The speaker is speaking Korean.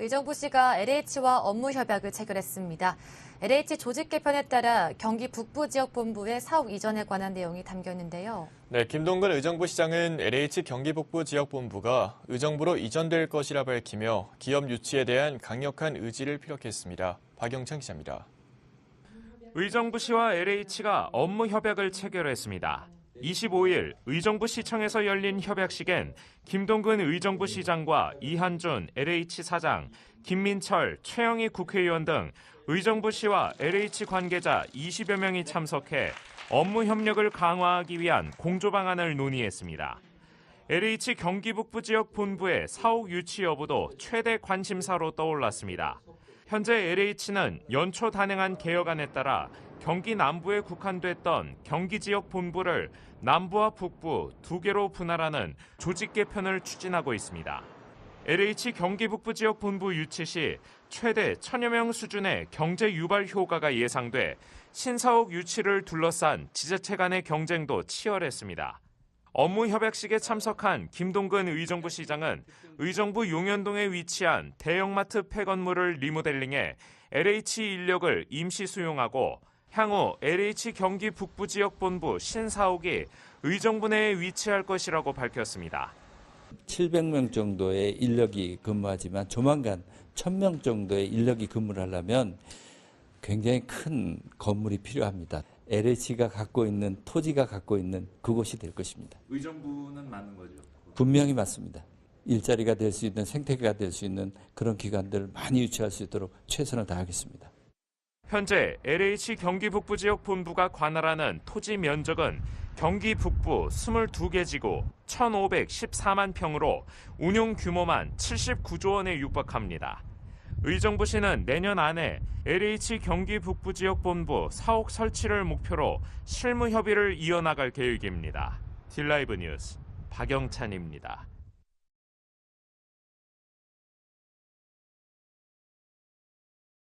의정부 씨가 LH와 업무 협약을 체결했습니다. LH 조직 개편에 따라 경기 북부 지역 본부의 사옥 이전에 관한 내용이 담겨 있는데요. 네, 김동근 의정부 시장은 LH 경기 북부 지역 본부가 의정부로 이전될 것이라 밝히며 기업 유치에 대한 강력한 의지를 피력했습니다. 박영창 기자입니다. 의정부시와 LH가 업무 협약을 체결했습니다. 25일 의정부 시청에서 열린 협약식엔 김동근 의정부 시장과 이한준 LH 사장, 김민철, 최영희 국회의원 등 의정부시와 LH 관계자 20여 명이 참석해 업무 협력을 강화하기 위한 공조 방안을 논의했습니다. LH 경기북부 지역 본부의 사옥 유치 여부도 최대 관심사로 떠올랐습니다. 현재 LH는 연초 단행한 개혁안에 따라 경기 남부에 국한됐던 경기 지역 본부를 남부와 북부 두 개로 분할하는 조직 개편을 추진하고 있습니다. LH 경기 북부 지역 본부 유치 시 최대 천여 명 수준의 경제 유발 효과가 예상돼 신사옥 유치를 둘러싼 지자체 간의 경쟁도 치열했습니다. 업무 협약식에 참석한 김동근 의정부 시장은 의정부 용현동에 위치한 대형마트 폐건물을 리모델링해 LH 인력을 임시 수용하고 향후 LH 경기 북부 지역 본부 신사옥이 의정부 내에 위치할 것이라고 밝혔습니다. 700명 정도의 인력이 근무하지만 조만간 1000명 정도의 인력이 근무를 하려면 굉장히 큰 건물이 필요합니다. LH가 갖고 있는 토지가 갖고 있는 그곳이 될 것입니다. 의정부는 맞는 거죠. 분명히 맞습니다. 일자리가 될 수 있는 생태계가 될 수 있는 그런 기관들을 많이 유치할 수 있도록 최선을 다하겠습니다. 현재 LH 경기 북부 지역 본부가 관할하는 토지 면적은 경기 북부 22개 지구 1,514만 평으로 운용 규모만 79조 원에 육박합니다. 의정부시는 내년 안에 LH 경기 북부 지역 본부 사옥 설치를 목표로 실무 협의를 이어나갈 계획입니다. 딜라이브 뉴스 박영찬입니다.